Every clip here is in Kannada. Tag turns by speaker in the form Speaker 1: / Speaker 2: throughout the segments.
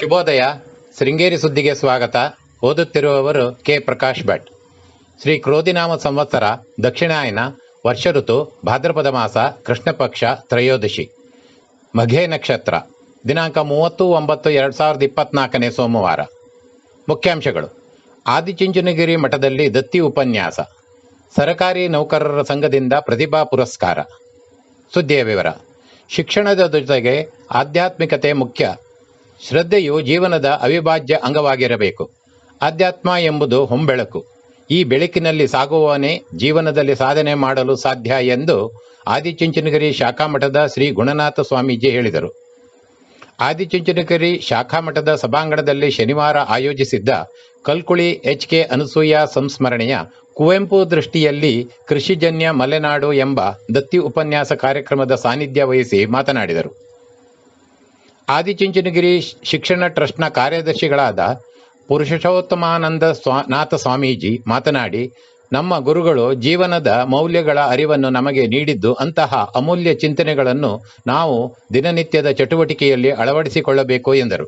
Speaker 1: ಶುಭೋದಯ. ಶೃಂಗೇರಿ ಸುದ್ದಿಗೆ ಸ್ವಾಗತ. ಓದುತ್ತಿರುವವರು ಕೆ. ಪ್ರಕಾಶ್ ಭಟ್. ಶ್ರೀ ಕ್ರೋಧಿನಾಮ ಸಂವತ್ಸರ, ದಕ್ಷಿಣಾಯನ ವರ್ಷ ಋತು ಭಾದ್ರಪದ ಮಾಸ ಕೃಷ್ಣ ಪಕ್ಷ ತ್ರಯೋದಶಿ. ಮಘೆ ನಕ್ಷತ್ರ. ದಿನಾಂಕ ಮೂವತ್ತು, ಒಂಬತ್ತು, ಎರಡು ಸಾವಿರದ ಇಪ್ಪತ್ನಾಲ್ಕನೇ ಸೋಮವಾರ. ಮುಖ್ಯಾಂಶಗಳು. ಆದಿಚುಂಚನಗಿರಿ ಮಠದಲ್ಲಿ ದತ್ತಿ ಉಪನ್ಯಾಸ. ಸರಕಾರಿ ನೌಕರರ ಸಂಘದಿಂದ ಪ್ರತಿಭಾ ಪುರಸ್ಕಾರ. ಸುದ್ದಿಯ ವಿವರ. ಶಿಕ್ಷಣದ ಜೊತೆಗೆ ಆಧ್ಯಾತ್ಮಿಕತೆ ಮುಖ್ಯ. ಶ್ರದ್ಧೆಯು ಜೀವನದ ಅವಿಭಾಜ್ಯ ಅಂಗವಾಗಿರಬೇಕು. ಅಧ್ಯಾತ್ಮ ಎಂಬುದು ಹೊಂಬೆಳಕು. ಈ ಬೆಳಕಿನಲ್ಲಿ ಸಾಗುವವನೇ ಜೀವನದಲ್ಲಿ ಸಾಧನೆ ಮಾಡಲು ಸಾಧ್ಯ ಎಂದು ಆದಿಚುಂಚನಗಿರಿ ಶಾಖಾಮಠದ ಶ್ರೀ ಗುಣನಾಥ ಸ್ವಾಮೀಜಿ ಹೇಳಿದರು. ಆದಿಚುಂಚನಗಿರಿ ಶಾಖಾಮಠದ ಸಭಾಂಗಣದಲ್ಲಿ ಶನಿವಾರ ಆಯೋಜಿಸಿದ್ದ ಕಲ್ಕುಳಿ ಎಚ್ ಕೆ ಅನಸೂಯ ಸಂಸ್ಮರಣೆಯ ಕುವೆಂಪು ದೃಷ್ಟಿಯಲ್ಲಿ ಕೃಷಿಜನ್ಯ ಮಲೆನಾಡು ಎಂಬ ದತ್ತಿ ಉಪನ್ಯಾಸ ಕಾರ್ಯಕ್ರಮದ ಸಾನ್ನಿಧ್ಯ ವಹಿಸಿ ಮಾತನಾಡಿದರು. ಆದಿಚುಂಚನಗಿರಿ ಶಿಕ್ಷಣ ಟ್ರಸ್ಟ್ನ ಕಾರ್ಯದರ್ಶಿಗಳಾದ ಪುರುಷೋತ್ತಮಾನಂದ ಸ್ವಾ, ನಾಥ ಸ್ವಾಮೀಜಿ ಮಾತನಾಡಿ, ನಮ್ಮ ಗುರುಗಳು ಜೀವನದ ಮೌಲ್ಯಗಳ ಅರಿವನ್ನು ನಮಗೆ ನೀಡಿದ್ದು ಅಂತಹ ಅಮೂಲ್ಯ ಚಿಂತನೆಗಳನ್ನು ನಾವು ದಿನನಿತ್ಯದ ಚಟುವಟಿಕೆಯಲ್ಲಿ ಅಳವಡಿಸಿಕೊಳ್ಳಬೇಕು ಎಂದರು.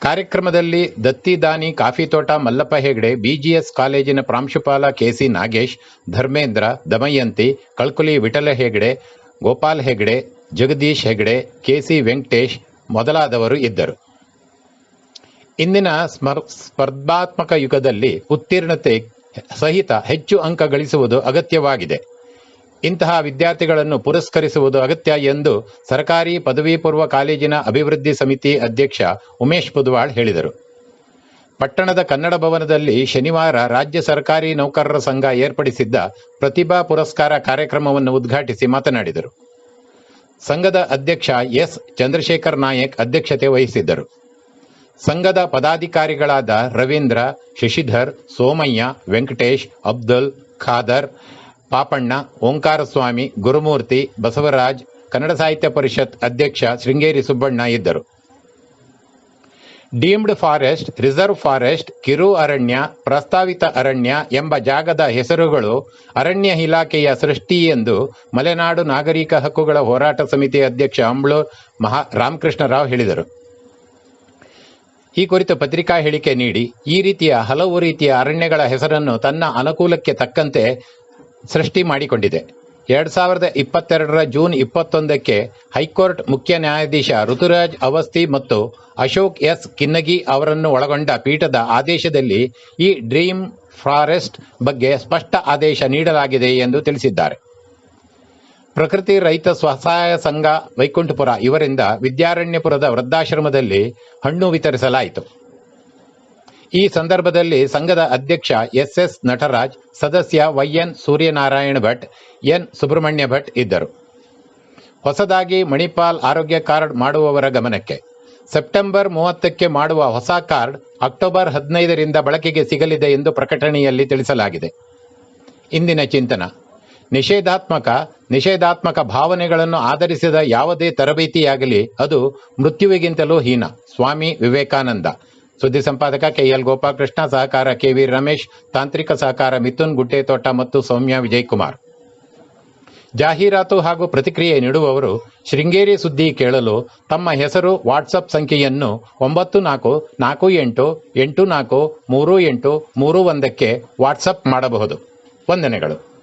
Speaker 1: ಕಾರ್ಯಕ್ರಮದಲ್ಲಿ ದತ್ತಿದಾನಿ ಕಾಫಿ ತೋಟ ಮಲ್ಲಪ್ಪ ಹೆಗಡೆ ಬಿಜಿಎಸ್ ಕಾಲೇಜಿನ ಪ್ರಾಂಶುಪಾಲ K C Nagesh, Dharmendra, Damayanti, Kalkuli Vittala Hegde, Gopal Hegde Jagadish Hegde, K C Venkatesh ಮೊದಲಾದವರು ಇದ್ದರು. ಇಂದಿನ ಸ್ಮರ್, ಸ್ಪರ್ಧಾತ್ಮಕ ಯುಗದಲ್ಲಿ ಉತ್ತೀರ್ಣತೆ ಸಹಿತ ಹೆಚ್ಚು ಅಂಕ ಗಳಿಸುವುದು ಅಗತ್ಯವಾಗಿದೆ. ಇಂತಹ ವಿದ್ಯಾರ್ಥಿಗಳನ್ನು ಪುರಸ್ಕರಿಸುವುದು ಅಗತ್ಯ ಎಂದು ಸರ್ಕಾರಿ ಪದವಿ ಪೂರ್ವ ಕಾಲೇಜಿನ ಅಭಿವೃದ್ಧಿ ಸಮಿತಿ ಅಧ್ಯಕ್ಷ ಉಮೇಶ್ ಪುದ್ವಾಳ್ ಹೇಳಿದರು. ಪಟ್ಟಣದ ಕನ್ನಡ ಭವನದಲ್ಲಿ ಶನಿವಾರ ರಾಜ್ಯ ಸರ್ಕಾರಿ ನೌಕರರ ಸಂಘ ಏರ್ಪಡಿಸಿದ್ದ ಪ್ರತಿಭಾ ಪುರಸ್ಕಾರ ಕಾರ್ಯಕ್ರಮವನ್ನು ಉದ್ಘಾಟಿಸಿ ಮಾತನಾಡಿದರು. ಸಂಘದ ಅಧ್ಯಕ್ಷ ಎಸ್. ಚಂದ್ರಶೇಖರ್ ನಾಯಕ್ ಅಧ್ಯಕ್ಷತೆ ವಹಿಸಿದ್ದರು. ಸಂಘದ ಪದಾಧಿಕಾರಿಗಳಾದ ರವೀಂದ್ರ, ಶಶಿಧರ್, ಸೋಮಯ್ಯ, ವೆಂಕಟೇಶ್, ಅಬ್ದುಲ್, ಖಾದರ್, ಪಾಪಣ್ಣ, ಓಂಕಾರಸ್ವಾಮಿ, ಗುರುಮೂರ್ತಿ, ಬಸವರಾಜ್, ಕನ್ನಡ ಸಾಹಿತ್ಯ ಪರಿಷತ್ ಅಧ್ಯಕ್ಷ ಶೃಂಗೇರಿ ಸುಬ್ಬಣ್ಣ ಇದ್ದರು. ಡೀಮ್ಡ್ ಫಾರೆಸ್ಟ್, ರಿಸರ್ವ್ ಫಾರೆಸ್ಟ್, ಕಿರು ಅರಣ್ಯ, ಪ್ರಸ್ತಾವಿತ ಅರಣ್ಯ ಎಂಬ ಜಾಗದ ಹೆಸರುಗಳು ಅರಣ್ಯ ಇಲಾಖೆಯ ಸೃಷ್ಟಿ ಎಂದು ಮಲೆನಾಡು ನಾಗರಿಕ ಹಕ್ಕುಗಳ ಹೋರಾಟ ಸಮಿತಿ ಅಧ್ಯಕ್ಷ ಅಂಬ್ಳು ಮಹಾ ರಾಮಕೃಷ್ಣರಾವ್ ಹೇಳಿದರು. ಈ ಕುರಿತು ಪತ್ರಿಕಾ ಹೇಳಿಕೆ ನೀಡಿ, ಈ ರೀತಿಯ ಹಲವು ರೀತಿಯ ಅರಣ್ಯಗಳ ಹೆಸರನ್ನು ತನ್ನ ಅನುಕೂಲಕ್ಕೆ ತಕ್ಕಂತೆ ಸೃಷ್ಟಿ ಮಾಡಿಕೊಂಡಿದೆ. ಎರಡ್ ಸಾವಿರದ ಇಪ್ಪತ್ತೆರಡರ ಜೂನ್ ಇಪ್ಪತ್ತೊಂದಕ್ಕೆ ಹೈಕೋರ್ಟ್ ಮುಖ್ಯ ನ್ಯಾಯಾಧೀಶ ಋತುರಾಜ್ ಅವಸ್ಥಿ ಮತ್ತು ಅಶೋಕ್ ಎಸ್ ಕಿನ್ನಗಿ ಅವರನ್ನು ಒಳಗೊಂಡ ಪೀಠದ ಆದೇಶದಲ್ಲಿ ಈ ಡ್ರೀಮ್ ಫಾರೆಸ್ಟ್ ಬಗ್ಗೆ ಸ್ಪಷ್ಟ ಆದೇಶ ನೀಡಲಾಗಿದೆ ಎಂದು ತಿಳಿಸಿದ್ದಾರೆ. ಪ್ರಕೃತಿ ರೈತ ಸ್ವಸಹಾಯ ಸಂಘ ವೈಕುಂಠಪುರ ಇವರಿಂದ ವಿದ್ಯಾರಣ್ಯಪುರದ ವೃದ್ಧಾಶ್ರಮದಲ್ಲಿ ಹಣ್ಣು ವಿತರಿಸಲಾಯಿತು. ಈ ಸಂದರ್ಭದಲ್ಲಿ ಸಂಘದ ಅಧ್ಯಕ್ಷ ಎಸ್ ಎಸ್ ನಟರಾಜ್, ಸದಸ್ಯ Y N Suryanarayana Bhat, N Subrahmanya Bhat ಇದ್ದರು. ಹೊಸದಾಗಿ ಮಣಿಪಾಲ್ ಆರೋಗ್ಯ ಕಾರ್ಡ್ ಮಾಡುವವರ ಗಮನಕ್ಕೆ. ಸೆಪ್ಟೆಂಬರ್ ಮೂವತ್ತಕ್ಕೆ ಮಾಡುವ ಹೊಸ ಕಾರ್ಡ್ ಅಕ್ಟೋಬರ್ ಹದಿನೈದರಿಂದ ಬಳಕೆಗೆ ಸಿಗಲಿದೆ ಎಂದು ಪ್ರಕಟಣೆಯಲ್ಲಿ ತಿಳಿಸಲಾಗಿದೆ. ಇಂದಿನ ಚಿಂತನ. ನಿಷೇಧಾತ್ಮಕ ನಿಷೇಧಾತ್ಮಕ ಭಾವನೆಗಳನ್ನು ಆಧರಿಸಿದ ಯಾವುದೇ ತರಬೇತಿಯಾಗಲಿ, ಅದು ಮೃತ್ಯುವಿಗಿಂತಲೂ ಹೀನ. ಸ್ವಾಮಿ ವಿವೇಕಾನಂದ. ಸುದ್ದಿ ಸಂಪಾದಕ ಕೆಎಲ್ ಗೋಪಾಲಕೃಷ್ಣ ಸಹಕಾರ ಕೆವಿ ರಮೇಶ್, ತಾಂತ್ರಿಕ ಸಹಕಾರ ಮಿಥುನ್ ಗುಡ್ಡೇತೋಟ ಮತ್ತು ಸೌಮ್ಯ ವಿಜಯಕುಮಾರ್. ಜಾಹೀರಾತು ಹಾಗೂ ಪ್ರತಿಕ್ರಿಯೆ ನೀಡುವವರು ಶೃಂಗೇರಿ ಸುದ್ದಿ ಕೇಳಲು ತಮ್ಮ ಹೆಸರು, ವಾಟ್ಸಪ್ ಸಂಖ್ಯೆಯನ್ನು ಒಂಬತ್ತು ನಾಲ್ಕು ನಾಲ್ಕು ಎಂಟು ಎಂಟು ನಾಲ್ಕು, ಮೂರು ಎಂಟು, ಮೂರು ಒಂದಕ್ಕೆ ವಾಟ್ಸಪ್ ಮಾಡಬಹುದು. ವಂದನೆಗಳು.